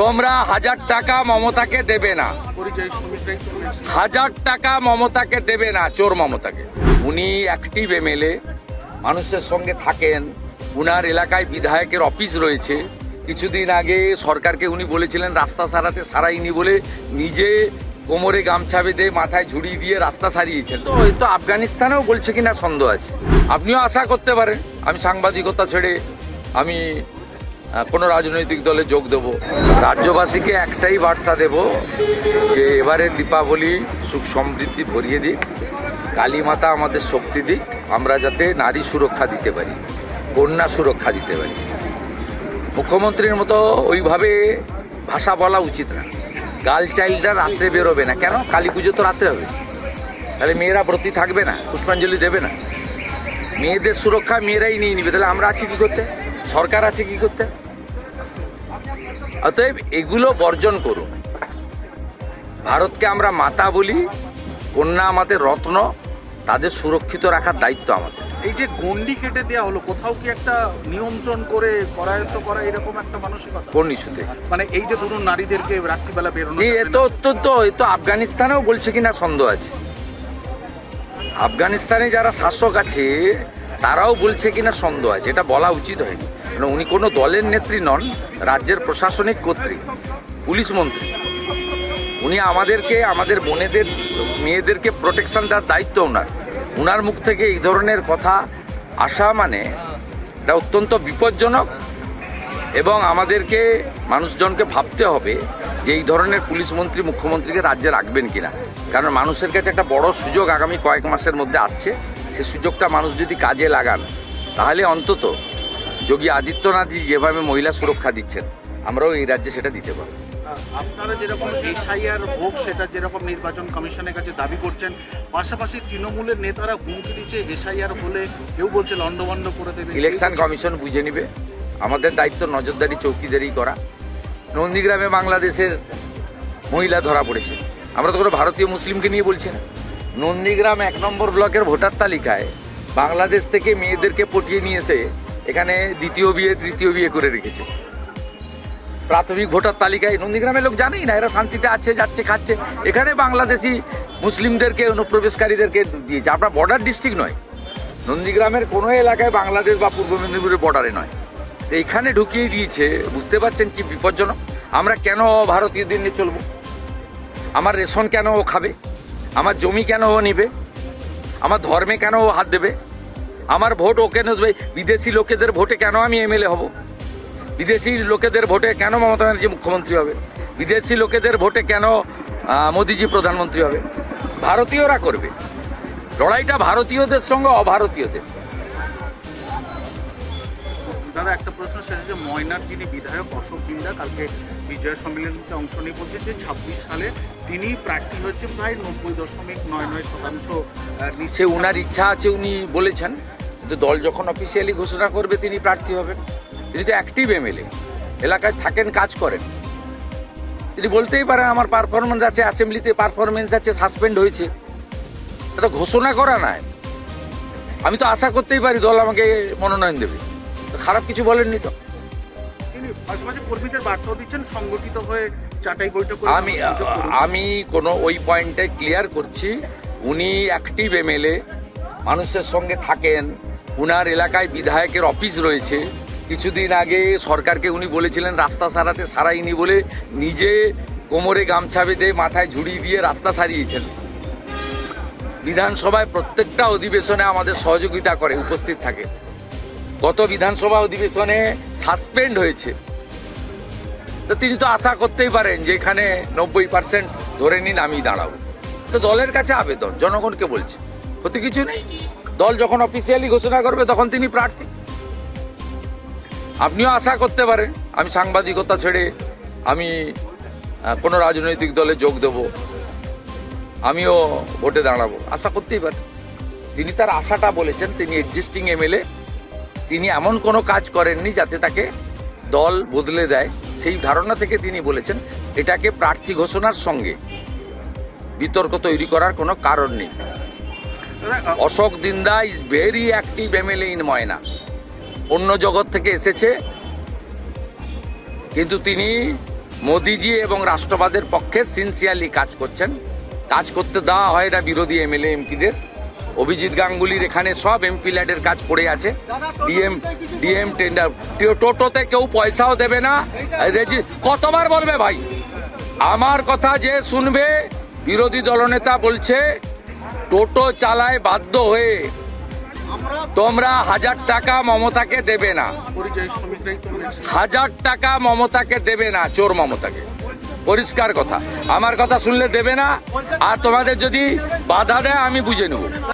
তোমরা হাজার টাকা মমতাকে দেবে না। হাজার টাকা মমতাকে দেবে না চোর মমতাকে। উনি অ্যাক্টিভ এমএলএ মানুষের সঙ্গে থাকেন। উনার এলাকায় বিধায়কের অফিস রয়েছে। কিছুদিন আগে সরকারকে উনি বলেছিলেন রাস্তা সারাতে সারাইনি বলে নিজে কোমরে গামছা বেঁধে মাথায় ঝুড়ি দিয়ে রাস্তা সারিয়েছেন। তো এই তো আফগানিস্তানেও বলছে কিনা সন্দেহ আছে। আপনিও আশা করতে পারেন আমি সাংবাদিকতা ছেড়ে আমি কোনো রাজনৈতিক দলে যোগ দেব। রাজ্যবাসীকে একটাই বার্তা দেব যে এবারে দীপাবলি সুখ সমৃদ্ধি ভরিয়ে দিক, কালী মাতা আমাদের শক্তি দিক, আমরা যাতে নারী সুরক্ষা দিতে পারি, কন্যা সুরক্ষা দিতে পারি। মুখ্যমন্ত্রীর মতো ওইভাবে ভাষা বলা উচিত না। গার্ল চাইল্ডরা রাত্রে বেরোবে না। কেন? কালী পুজো তো রাত্রে হবে। তাহলে মেয়েরা ব্রতী থাকবে না, পুষ্পাঞ্জলি দেবে না। মেয়েদের সুরক্ষা মেয়েরাই নিয়ে নিবে। তাহলে আমরা আছি কি করতে? সরকার আছে কি করতে? অতএব এগুলো বর্জন করুন। ভারতকে আমরা মাতা বলি কন্যা আমাদের রত্ন তাদের সুরক্ষিত রাখার দায়িত্ব আমাদের। এই যে গন্ডি কেটে দেওয়া হলো কোথাও কি একটা নিয়ন্ত্রণ করে করায়ত্ত করা এরকম একটা মানসিকতা? কোন ইস্যুতে? মানে এই যে ধরুন নারীদেরকে রাত্রিবেলা বেরোনো এ তো অত্যন্ত এ তো আফগানিস্তানেও বলছে কিনা সন্দেহ আছে। আফগানিস্তানে যারা শাসক আছে তারাও বলছে কিনা সন্দেহ আছে এটা বলা উচিত হয়নি। উনি কোনো দলের নেত্রী নন, রাজ্যের প্রশাসনিক কর্তৃক, পুলিশ মন্ত্রী। উনি আমাদেরকে, আমাদের বোনেদের, মেয়েদেরকে প্রোটেকশন দেওয়ার দায়িত্ব ওনার। ওনার মুখ থেকে এই ধরনের কথা আসা মানে এটা অত্যন্ত বিপজ্জনক এবং আমাদেরকে, মানুষজনকে ভাবতে হবে যে এই ধরনের পুলিশ মন্ত্রী, মুখ্যমন্ত্রীকে রাজ্যে রাখবেন কিনা। কারণ মানুষের কাছে একটা বড় সুযোগ আগামী কয়েক মাসের মধ্যে আসছে। সে সুযোগটা মানুষ যদি কাজে লাগান, তাহলে অন্তত যোগী আদিত্যনাথজি যেভাবে মহিলা সুরক্ষা দিচ্ছেন আমরাও এই রাজ্যে সেটা দিতে পারব। আ- আপনারা যেরকম এসআইআর ভোগ সেটা যেরকম নির্বাচন কমিশনের কাছে দাবি করছেন পাশাপাশি তৃণমূলের নেতারা হুমকি দিচ্ছে এসআইআর হলে কেউ বলছে লন্ডভন্ড করে দেবে। ইলেকশন কমিশন বুঝে নিবে। আমাদের দায়িত্ব নজরদারি চৌকিদারি করা। নন্দীগ্রামে বাংলাদেশের মহিলা ধরা পড়েছে। আমরা তো কোনো ভারতীয় মুসলিমকে নিয়ে বলছি না। নন্দীগ্রাম এক নম্বর ব্লকের ভোটার তালিকায় বাংলাদেশ থেকে মেয়েদেরকে পটিয়ে নিয়ে এসে এখানে দ্বিতীয় বিয়ে, তৃতীয় বিয়ে করে রেখেছে। প্রাথমিক ভোটার তালিকায় নন্দীগ্রামের লোক জানেই না, এরা শান্তিতে আছে, যাচ্ছে, খাচ্ছে। এখানে বাংলাদেশি মুসলিমদেরকে, অনুপ্রবেশকারীদেরকে দিয়েছে। আপনার বর্ডার ডিস্ট্রিক্ট নয়। নন্দীগ্রামের কোনো এলাকায় বাংলাদেশ বা পূর্ব মেদিনীপুরের বর্ডারে নয়। এইখানে ঢুকিয়ে দিয়েছে, বুঝতে পারছেন কি বিপজ্জনক? আমরা কেন ভারতীয়দের নিয়ে চলবো? আমার রেশন কেন ও খাবে? আমার জমি কেন ও নেবে? আমার ধর্মে কেন ও হাত দেবে? আমার ভোট ও কেন বিদেশি লোকেদের ভোটে কেন আমি এমএলএ হব? বিদেশি লোকেদের ভোটে কেন মমতা ব্যানার্জি মুখ্যমন্ত্রী হবে? বিদেশি লোকেদের ভোটে কেন মোদিজি প্রধানমন্ত্রী হবে? ভারতীয়রা করবে। লড়াইটা ভারতীয়দের সঙ্গে অভারতীয়দের। দাদা, একটা প্রশ্ন সেটা যে ময়নার যিনি বিধায়ক অশোক বিন্দা, কালকে বিজয় সম্মেলনীতে অংশ নিয়ে বলছেন যে ছাব্বিশ সালে তিনি প্রার্থী হচ্ছে প্রায় নব্বই দশমিক নয় নয় শতাংশ। সে উনার ইচ্ছা আছে উনি বলেছেন, কিন্তু দল যখন অফিসিয়ালি ঘোষণা করবে তিনি প্রার্থী হবেন। তিনি তো অ্যাক্টিভ এমএলএ এলাকায় থাকেন, কাজ করেন। তিনি বলতেই পারেন, আমার পারফরমেন্স আছে অ্যাসেম্বলিতে পারফরমেন্স আছে সাসপেন্ড হয়েছে। এটা ঘোষণা করা নাই। আমি তো আশা করতেই পারি দল আমাকে মনোনয়ন দেবে। খারাপ কিছু বলেননি তো? আমি আমি কোনো ওই পয়েন্টে ক্লিয়ার করছি উনি অ্যাক্টিভ এমএলএ মানুষের সঙ্গে থাকেন উনার এলাকায় বিধায়কের অফিস রয়েছে। কিছুদিন আগে সরকারকে উনি বলেছিলেন রাস্তা সারাতে সারাইনি বলে নিজে কোমরে গামছা বেঁধে মাথায় ঝুড়ি দিয়ে রাস্তা সারিয়েছেন। বিধানসভায় প্রত্যেকটা অধিবেশনে আমাদের সহযোগিতা করে উপস্থিত থাকে। গত বিধানসভা অধিবেশনে সাসপেন্ড হয়েছে। তো তিনি তো আশা করতেই পারেন যে এখানে নব্বই পার্সেন্ট ধরে নিন, আমি দাঁড়াবো। তো দলের কাছে আবেদন, জনগণকে বলছে। ক্ষতি কিছু নেই। দল যখন অফিসিয়ালি ঘোষণা করবে, তখন তিনি প্রার্থী। আপনিও আশা করতে পারেন, আমি সাংবাদিকতা ছেড়ে আমি কোনো রাজনৈতিক দলে যোগ দেব। আমিও ভোটে দাঁড়াবো। আশা করতেই পারেন। তিনি তার আশাটা বলেছেন, তিনি এক্সিস্টিং এমএলএ তিনি এমন কোনো কাজ করেননি যাতে তাকে দল বদলে দেয়। সেই ধারণা থেকে তিনি বলেছেন, এটাকে প্রার্থী ঘোষণার সঙ্গে বিতর্ক তৈরি করার কোনো কারণ নেই। Ashok Dinda is very active MLA in Moyna অন্য জগৎ থেকে এসেছে। কিন্তু তিনি মোদিজি এবং রাষ্ট্রবাদের পক্ষে সিনসিয়ারলি কাজ করছেন। কাজ করতে দেওয়া হয় না বিরোধী এমএলএ এমপিদের অভিজিৎ গাঙ্গুলির এখানে সব এমপি ল্যাডের কাজ পড়ে আছে। ডিএম ডিএম টেন্ডার টোটোতে কেউ পয়সাও দেবে না। রেজি- কতবার বলবে ভাই? আমার কথা যে শুনবে বিরোধী দলনেতা বলছে টোটো চালায় বাধ্য হয়ে। তোমরা হাজার টাকা মমতাকে দেবে না। হাজার টাকা মমতাকে দেবে না চোর মমতাকে। পরিষ্কার কথা। আমার কথা শুনলে দেবে না। আর তোমাদের যদি বাধা দেয় আমি বুঝে নেব।